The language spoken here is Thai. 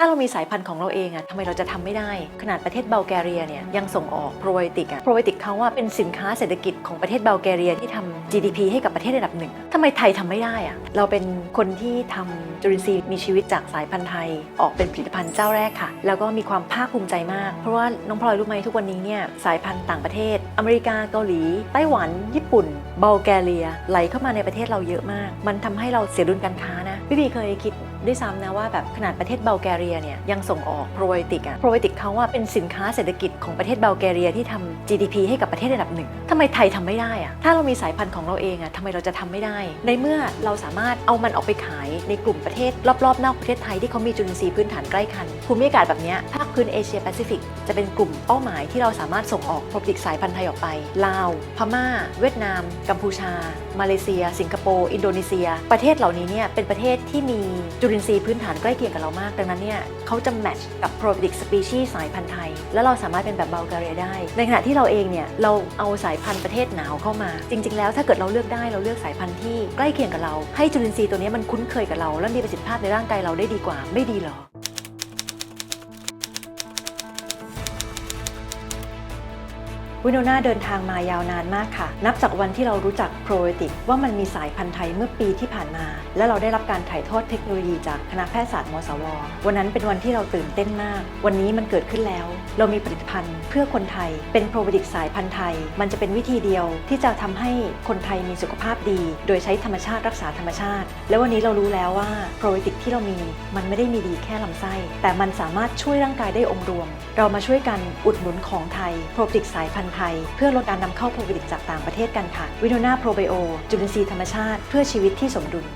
ถ้าเรามีสายพันธุ์ของเราเองอะทำไมเราจะทำไม่ได้ ขนาดประเทศเบลแกเรียเนี่ยยังส่งออกโปรไบโอติกอะโปรไบโอติกเขาว่าเป็นสินค้าเศรษฐกิจของประเทศเบลแกเรียที่ทำ GDP ให้กับประเทศระดับหนึ่งทำไมไทยทำไม่ได้อะเราเป็นคนที่ทำจุลินทรีย์มีชีวิตจากสายพันธุ์ไทย ออกเป็นผลิตภัณฑ์เจ้าแรกค่ะ แล้วก็มีความภาคภูมิใจมาก เพราะว่าน้องพลอยรู้ไหมทุกวันนี้เนี่ยสายพันธุ์ต่างประเทศ อเมริกาเกาหลี ไต้หวัน ญี่ปุ่นเบลแกเรียไหลเข้ามาในประเทศเราเยอะมาก มันทำให้เราเสียดุลการค้านะพี่บีเคยคิด ด้วยซ้ำนะว่าแบบขนาดประเทศเบลแกเรียเนี่ยยังส่งออกโปรไบติกอะโปรไบติกเขาว่าเป็นสินค้าเศรษฐกิจของประเทศเบลแกเรียที่ทำ GDP ให้กับประเทศระดับหนึ่งทำไมไทยทำไม่ได้อะถ้าเรามีสายพันธุ์ของเราเองอะทำไมเราจะทำไม่ได้ ในเมื่อเราสามารถเอามันออกไปขายในกลุ่มประเทศรอบๆนอกประเทศไทยที่เขามีจุลินทรีย์พื้นฐานใกล้คันภูมิอากาศแบบเนี้ยภาคพื้นเอเชียแปซิฟิกจะเป็นกลุ่มเป้าหมายที่เราสามารถส่งออกโปรไบติกสายพันธุ์ไทยออกไป ลาว พม่า เวียดนาม กัมพูชา มาเลเซีย สิงคโปร์ อินโดนีเซีย ประเทศเหล่านี้เนี่ยเป็นประเทศที่มีจุลินทรีย์พื้นฐานใกล้เคียงกับเรามาก ดังนั้นเนี่ยเขาจะแมทช์กับโปรติกสปีชีส์สายพันธุ์ไทย แล้วเราสามารถเป็นแบบเบลกเรียได้ ในขณะที่เราเองเนี่ยเราเอาสายพันธุ์ประเทศหนาวเข้ามา จริง ๆ แล้วถ้าเกิดเราเลือกได้เราเลือกสายพันธุ์ที่ใกล้เคียงกับเรา ให้จุลินทรีย์ตัวนี้มันคุ้นเคยกับเรา และมีประสิทธิภาพในร่างกายเราได้ดีกว่าไม่ดีหรอ วินโนนาเดินทางมายาวนานมากค่ะ นับจากวันที่เรารู้จักโปรไบโอติกว่ามันมีสายพันธุ์ไทยเมื่อปีที่ผ่านมา และเราได้รับการถ่ายทอดเทคโนโลยีจากคณะแพทยศาสตร์มศว วันนั้นเป็นวันที่เราตื่นเต้นมาก วันนี้มันเกิดขึ้นแล้ว เรามีผลิตภัณฑ์เพื่อคนไทย เป็นโปรไบโอติกสายพันธุ์ไทย มันจะเป็นวิธีเดียวที่จะทำให้คนไทยมีสุขภาพดี โดยใช้ธรรมชาติรักษาธรรมชาติ และวันนี้เรารู้แล้วว่าโปรไบโอติกที่เรามีมันไม่ได้มีดีแค่ลำไส้ แต่มันสามารถช่วยร่างกายได้องค์รวม เรามาช่วยกันอุดหนุนของไทยโปรไบโอติกสายพันธุ์ไทย เพื่อลดการนำเข้าโปรบิติกจากต่างประเทศกันค่ะวิโนนาโปรไบโอจุลินทรีย์ธรรมชาติเพื่อชีวิตที่สมดุล